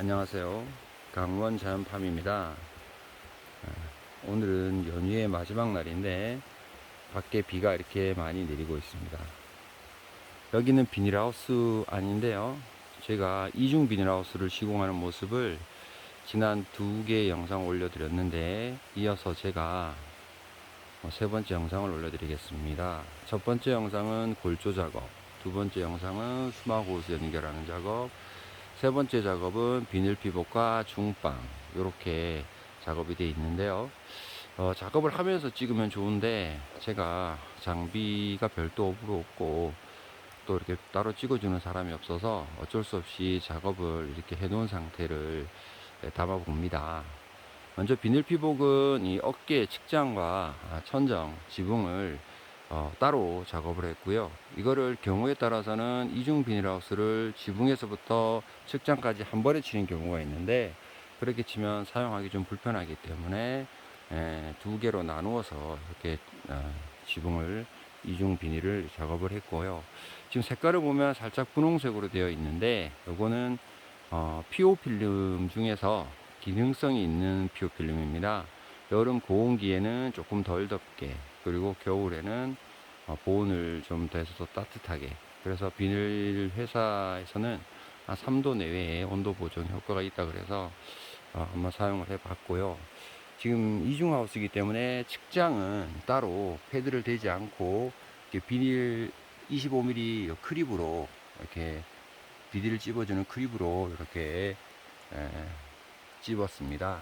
안녕하세요. 강원 자연팜입니다. 아, 오늘은 연휴의 마지막 날인데 밖에 비가 이렇게 많이 내리고 있습니다. 여기는 비닐하우스 아닌데요. 제가 이중 비닐하우스를 시공하는 모습을 지난 두 개의 영상을 올려드렸는데 이어서 제가 어, 세 번째 영상을 올려드리겠습니다. 첫 번째 영상은 골조 작업, 두 번째 영상은 수막 호스 연결하는 작업, 세 번째 작업은 비닐 피복과 중빵 이렇게 작업이 되어 있는데요. 어, 작업을 하면서 찍으면 좋은데 제가 장비가 별도 없고 또 이렇게 따로 찍어주는 사람이 없어서 어쩔 수 없이 작업을 이렇게 해 놓은 상태를 네, 담아 봅니다. 먼저 비닐 피복은 이 어깨 측장과 아, 천정, 지붕을 어, 따로 작업을 했고요. 이거를 경우에 따라서는 이중 비닐하우스를 지붕에서부터 측장까지 한 번에 치는 경우가 있는데 그렇게 치면 사용하기 좀 불편하기 때문에 에, 두 개로 나누어서 이렇게 어, 지붕을 이중 비닐을 작업을 했고요. 지금 색깔을 보면 살짝 분홍색으로 되어 있는데 이거는 어, 피오 필름 중에서 기능성이 있는 피오 필름입니다. 여름 고온기에는 조금 덜 덥게 그리고 겨울에는 어, 보온을 좀더 따뜻하게. 그래서 비닐 회사에서는 한 3도 내외의 온도 보존 효과가 있다 그래서 어, 한번 사용을 해 봤고요. 지금 이중 하우스이기 때문에 측장은 따로 패드를 대지 않고 비닐 25mm 크립으로 이렇게 비닐을 찝어주는 크립으로 이렇게 에, 찝었습니다.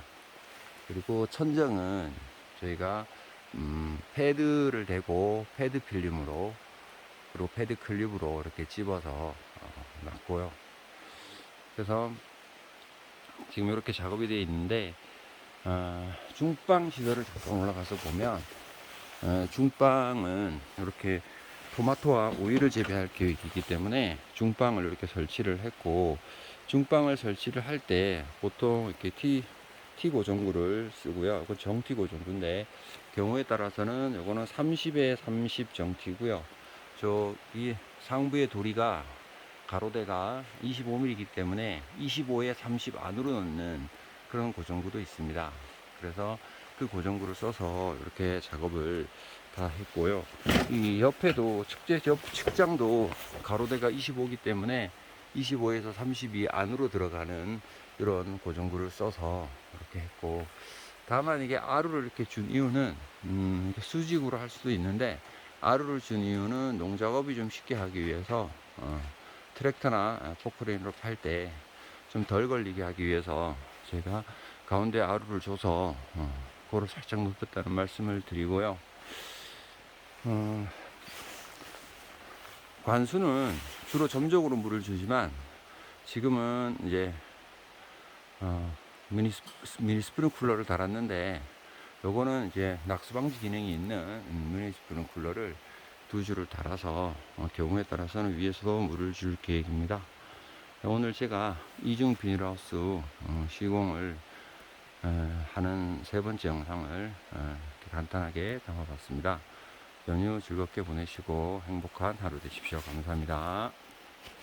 그리고 천정은 저희가 음, 패드를 대고 패드 필름으로 그리고 패드 클립으로 이렇게 집어서 어, 놨고요. 그래서 지금 이렇게 작업이 되어 있는데 어, 중빵 시설을 잠깐 올라가서 보면 어, 중빵은 이렇게 토마토와 오이를 재배할 계획이기 때문에 중빵을 이렇게 설치를 했고 중빵을 설치를 할 때 보통 이렇게 티 T 고정구를 쓰고요. 이건 정티 고정구인데 경우에 따라서는 이거는 30에 30 정티고요. 저 이 상부의 도리가 가로대가 25mm이기 때문에 25에 30 안으로 넣는 그런 고정구도 있습니다. 그래서 그 고정구를 써서 이렇게 작업을 다 했고요. 이 옆에도 측재 옆 측장도 가로대가 25이기 때문에 25에서 32 안으로 들어가는 이런 고정구를 써서 이렇게 했고 다만 이게 아루를 이렇게 준 이유는 음, 수직으로 할 수도 있는데 아루를 준 이유는 농작업이 좀 쉽게 하기 위해서 어, 트랙터나 포크레인으로 팔 때 좀 덜 걸리게 하기 위해서 제가 가운데 아루를 줘서 어, 그거를 살짝 높였다는 말씀을 드리고요. 어, 관수는 주로 점적으로 물을 주지만 지금은 이제 어, 미니, 스- 미니 스프링 쿨러를 달았는데 요거는 이제 낙수 방지 기능이 있는 음, 미니 스프링 쿨러를 두 줄을 달아서 어, 경우에 따라서는 위에서도 물을 줄 계획입니다. 오늘 제가 이중 비닐하우스 어, 시공을 어, 하는 세 번째 영상을 어, 간단하게 담아봤습니다. 연휴 즐겁게 보내시고 행복한 하루 되십시오. 감사합니다.